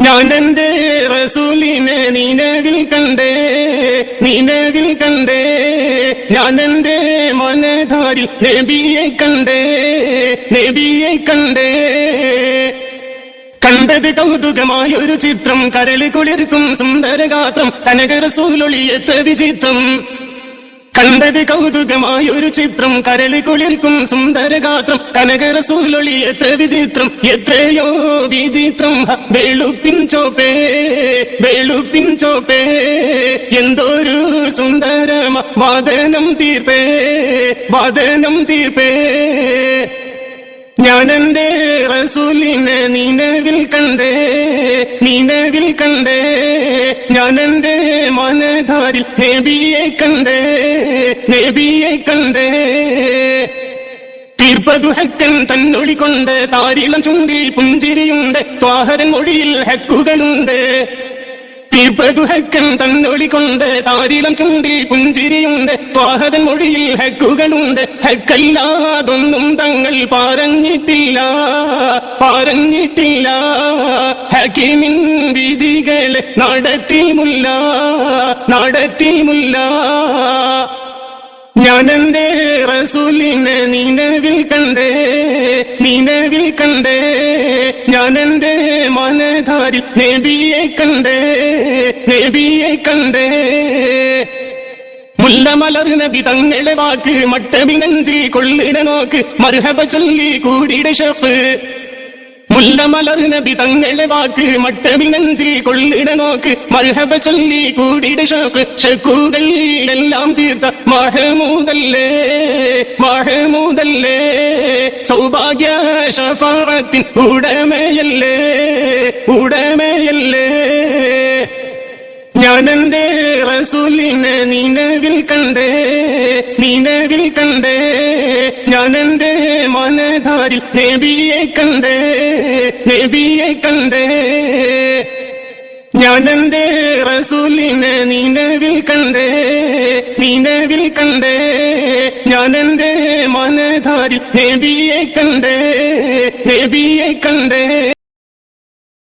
ഞാൻ എന്റെ റസൂലിനെ നിലവിൽ കണ്ടേ നിലവിൽ കണ്ടേ. ഞാനെന്റെ മനധാരി നബിയെ കണ്ടേ നബിയെ കണ്ടേ. കണ്ടത് കൗതുകമായ ഒരു ചിത്രം കരളി കുളിർക്കും സുന്ദരഗാത്രം കനക റസൂലൊളി എത്ര വിചിത്രം. കണ്ടത് കൗതുകമായ ഒരു ചിത്രം കരളി കുളിർക്കും സുന്ദരഗാത്രം കനകരസൂലൊളി എത്ര വിചിത്രം എത്രയോ വിചിത്രം. വെളുപ്പിൻ ചോപ്പേ വെളുപ്പിൻ ചോപ്പേ എന്തോരു സുന്ദരമ വാദനം തീർപ്പേ വാദനം തീർപ്പേ. ഞാനെന്റെ റസൂലിനെ നിലവിൽ കണ്ടേ നിലവിൽ കണ്ടേ. ഞാനെന്റെ മനധാരിൽ നബിയെ കണ്ടേ. നബിയെ കണ്ട് തീർപ്പതു ഹക്കൻ തന്നൊളി കൊണ്ട് താരിളം ചുണ്ടിൽ പുഞ്ചിരിയുണ്ട്. ത്വാഹരൻ മൊഴിയിൽ ഹക്കുകളുണ്ട്. തീർപ്പതു ഹക്കൻ തന്നൊളി കൊണ്ട് താരിളം ചുണ്ടിൽ പുഞ്ചിരിയുണ്ട്. ത്വാഹരൻ മൊഴിയിൽ ഹക്കുകളുണ്ട്. ഹക്കല്ലാതൊന്നും തങ്ങൾ പറഞ്ഞിട്ടില്ല. പറഞ്ഞിട്ടില്ല. ഹക്കിമിൻ വിധികളെ നടത്തിമുല്ല നടത്തിമുല്ല എന്റെ റസൂലിനെ നിലവിൽ കണ്ടേ നിലവിൽ കണ്ടേ. ഞാൻ മനധാരി നബിയെ കണ്ടേ നബിയെ കണ്ടേ. മുല്ലമലർ നബി തങ്ങളെ വാക്ക് മട്ടമിനഞ്ചിൽ കൊള്ളിട നോക്ക്. മർഹബ ചൊല്ലി കൂടിയുടെ ഷഫ്. മുല്ലമലർ നബി തങ്ങളെ വാക്ക് നെഞ്ചിൽ കൊള്ളിട നോക്ക്. മർഹബ ചൊല്ലി കൂടിയുടെ ഷോക്ക്. ഷക്കുകൾ എല്ലാം തീർത്ത മഹമൂദല്ലേ മഹമൂദല്ലേ. സൗഭാഗ്യ ഷഫാറത്തിൻ ഉടമയല്ലേ ഉടമയല്ലേ. ഞാനെന്റെ റസൂലിനെ നിലവിൽ കണ്ടേ? നിലവിൽ കണ്ടേ ഞാൻ എന്റെ മനധാരിൽ നബിയെ കണ്ടേ നബിയെ കണ്ടേ ഞാൻ എന്റെ റസൂലിനെ നിലവിൽ കണ്ടേ നിലവിൽ കണ്ടേ ഞാൻ എന്റെ മനധാരിൽ നബിയെ കണ്ടേ നബിയെ കണ്ടേ